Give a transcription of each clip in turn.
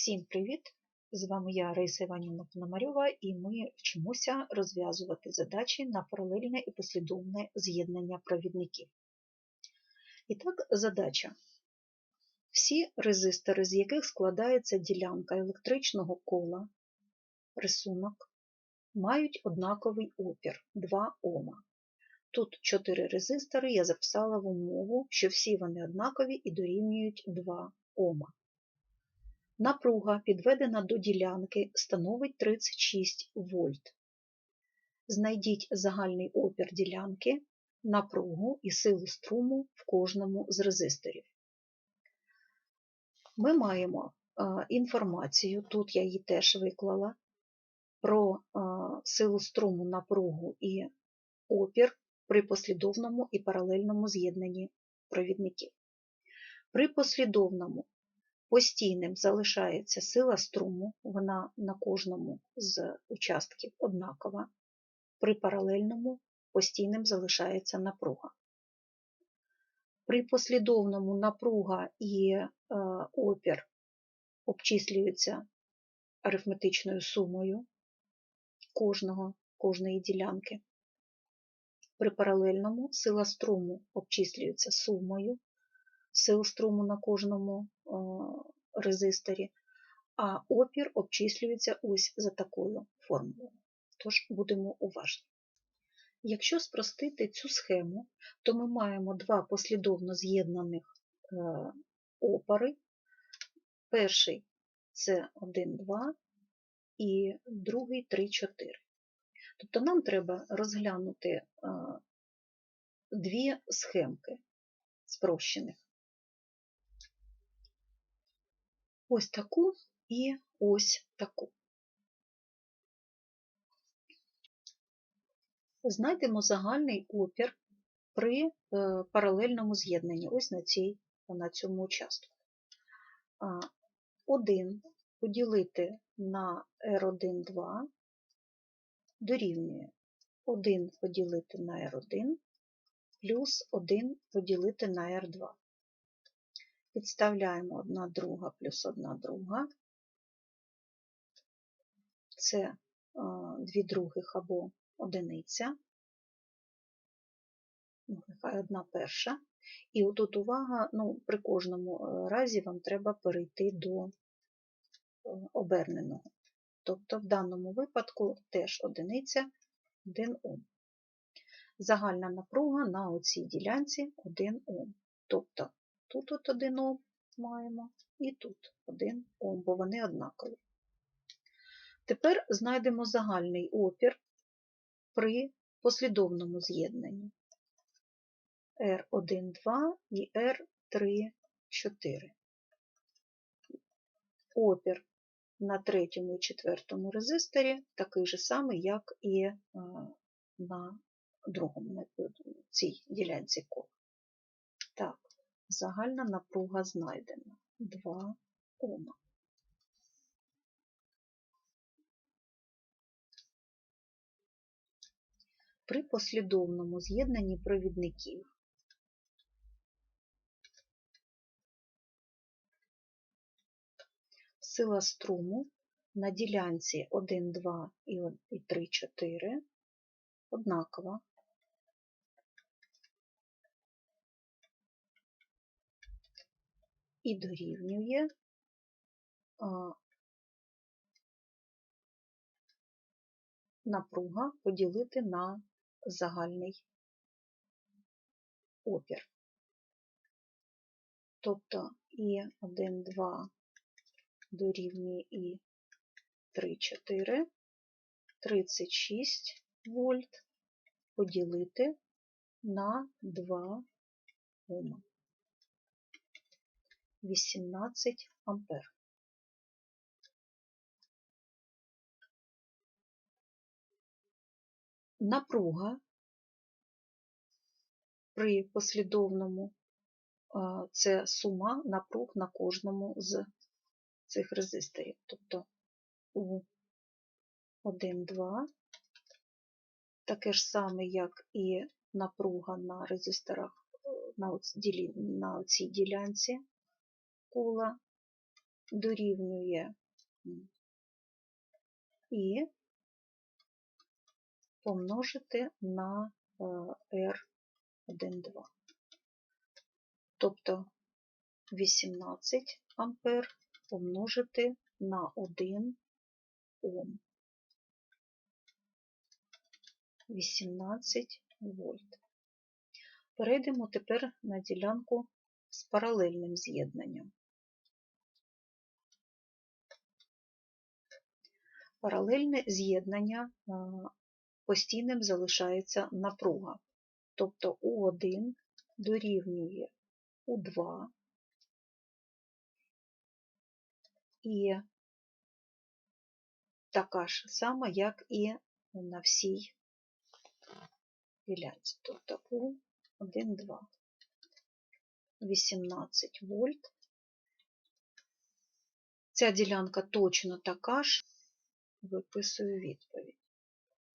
Всім привіт! З вами я, Раїса Іванівна Пономарьова, і ми вчимося розв'язувати задачі на паралельне і послідовне з'єднання провідників. І так, задача. Всі резистори, з яких складається ділянка електричного кола, рисунок, мають однаковий опір 2 Ома. Тут 4 резистори я записала в умову, що всі вони однакові і дорівнюють 2 Ома. Напруга, підведена до ділянки, становить 36 вольт. Знайдіть загальний опір ділянки, напругу і силу струму в кожному з резисторів. Ми маємо інформацію, тут я її теж виклала, про силу струму, напругу і опір при послідовному і паралельному з'єднанні провідників. При послідовному Постійним залишається сила струму, вона на кожному з участків однакова. При паралельному постійним залишається напруга. При послідовному напруга і е, опір обчислюються арифметичною сумою кожного, кожної ділянки. При паралельному сила струму обчислюється сумою сил струму на кожному резисторі, а опір обчислюється ось за такою формулою. Тож будемо уважні. Якщо спростити цю схему, то ми маємо два послідовно з'єднаних е, опори. Перший це 1, 2 і другий 3, 4. Тобто нам треба розглянути дві схемки спрощених. Ось таку і ось таку. Знайдемо загальний опір при е, паралельному з'єднанні, ось на, цій, на цьому участку. 1 поділити на R1,2 дорівнює 1 поділити на R1 плюс 1 поділити на R2. Підставляємо одна друга плюс одна друга. Це дві других або одиниця. Ну, нехай одна перша. І отут увага, ну, при кожному е, разі вам треба перейти до е, оберненого. Тобто в даному випадку теж одиниця 1 Ом. Загальна напруга на оцій ділянці 1 Ом. Тобто Тут от 1 Ом маємо і тут 1 Ом, бо вони однакові. Тепер знайдемо загальний опір при послідовному з'єднанні R1,2 і R3,4. Опір на третьому і четвертому резисторі такий же самий, як і е, на другому цій ділянці Загальна напруга знайдена. 2 Ома. При послідовному з'єднанні провідників. Сила струму на ділянці 1, 2 і 3, 4 однакова і дорівнює напруга поділити на загальний опір. Тобто і 1, 2 дорівнює і 3, 4, 36 вольт поділити на 2 Ома. 18 ампер. Напруга при послідовному це сума напруг на кожному з цих резисторів. Тобто у 1, 2, таке ж саме, як і напруга на резисторах на цій ділянці кола дорівнює І помножити на R12. Тобто 18 ампер помножити на 1 Ом. 18 вольт. Перейдемо тепер на ділянку з паралельним з'єднанням. Паралельне з'єднання постійним залишається напруга, тобто У1 дорівнює У2 і така ж сама, як і на всій ділянці, тобто У1, 2. 18 вольт. Ця ділянка точно така ж, виписую відповідь.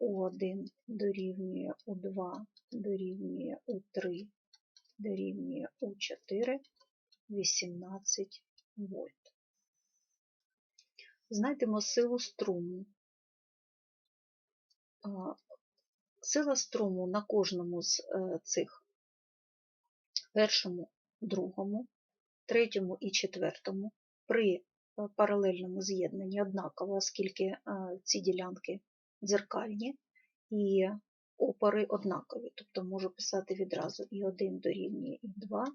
У1 дорівнює У2, дорівнює У3, дорівнює У4, 18 вольт. Знайдемо силу струму. Сила струму на кожному з е, цих першому, другому, третьому і четвертому при паралельному з'єднанні однакова, оскільки е, ці ділянки дзеркальні і опори однакові. Тобто можу писати відразу і 1 дорівнює і 2,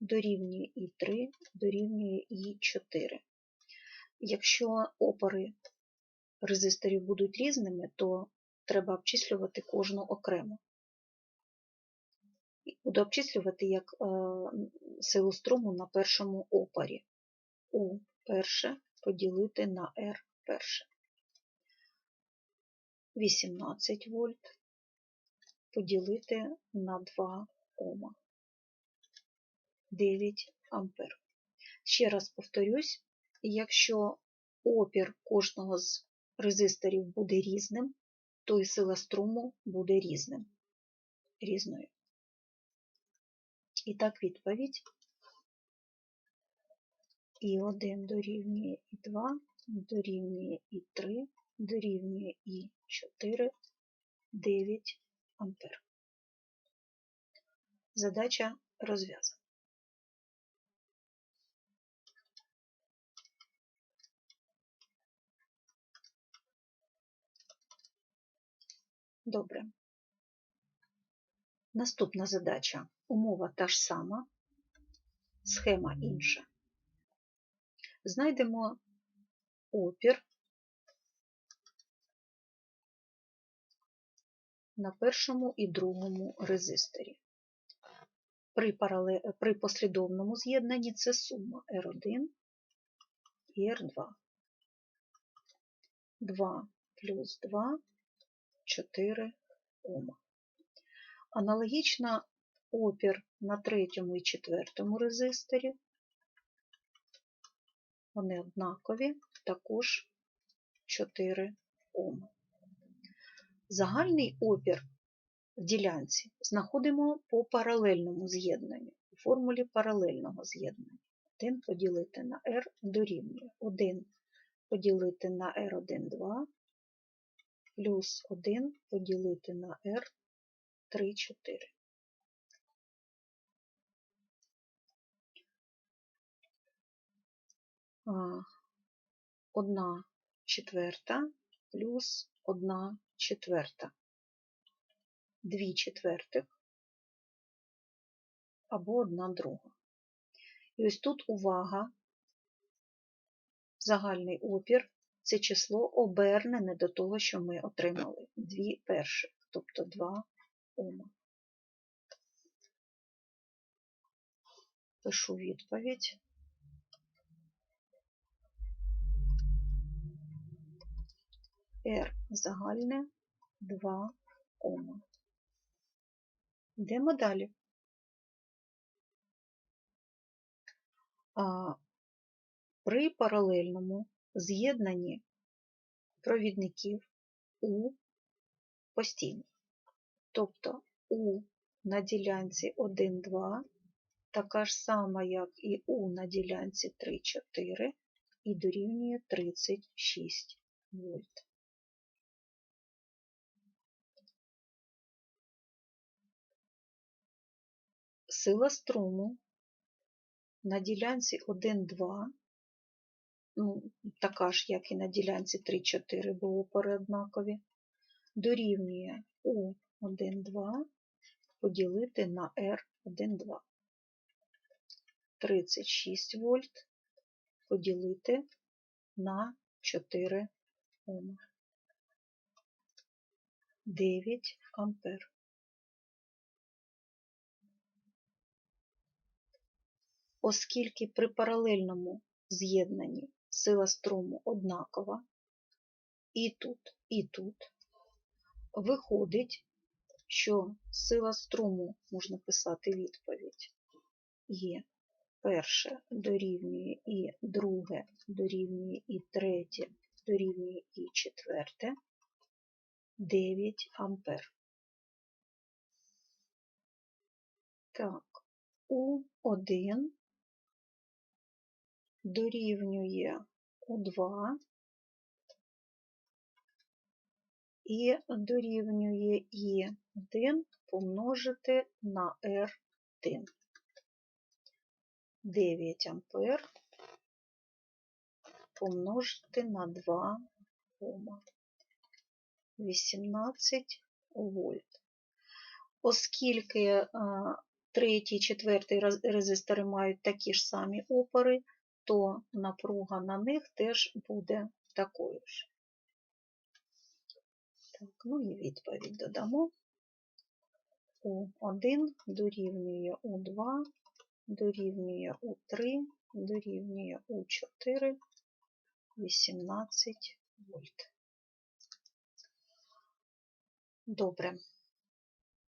дорівнює і 3, дорівнює і 4. Якщо опори резисторів будуть різними, то треба обчислювати кожну окремо. Буду обчислювати як е, силу струму на першому опорі. У перше поділити на R перше. 18 вольт поділити на 2 Ома. 9 ампер. Ще раз повторюсь, якщо опір кожного з резисторів буде різним, то і сила струму буде різним. різною. І так відповідь. І 1 дорівнює і 2, дорівнює і 3, дорівнює і 4, 9 ампер. Задача розв'язана. Добре. Наступна задача. Умова та ж сама, схема інша. Знайдемо опір на першому і другому резисторі. При, парале... При послідовному з'єднанні це сума R1 і R2. 2 плюс 2 4 Ома. Аналогічно опір на третьому і четвертому резисторі. Вони однакові, також 4 Ома. Загальний опір в ділянці знаходимо по паралельному з'єднанню, у формулі паралельного з'єднання. 1 поділити на R дорівнює 1 поділити на R1, 2 плюс 1 поділити на R 3, 4. Одна четверта плюс одна четверта. Дві четвертих або одна друга. І ось тут увага, загальний опір це число обернене до того, що ми отримали. Дві перших, тобто 2 Ома. Пишу відповідь. R загальне 2 Ома. Йдемо далі. А, При паралельному з'єднанні провідників У постійно. Тобто У на ділянці 1, 2, така ж сама, як і У на ділянці 3, 4, і дорівнює 36 вольт. Сила струму на ділянці 1,2, ну, така ж, як і на ділянці 3,4, бо опори однакові, дорівнює У1,2 поділити на R1,2. 36 вольт поділити на 4 Ома. 9 ампер. Оскільки при паралельному з'єднанні сила струму однакова, і тут, і тут, виходить, що сила струму, можна писати відповідь, є перше дорівнює і друге дорівнює і третє дорівнює і четверте 9 ампер. Так, У1 дорівнює У2 і дорівнює І1 помножити на R1. 9 ампер помножити на 2 Ома. 18 вольт. Оскільки третій, четвертий резистори мають такі ж самі опори, то напруга на них теж буде такою ж. Так, ну і відповідь додамо. У1 дорівнює У2, дорівнює У3, дорівнює У4, 18 вольт. Добре.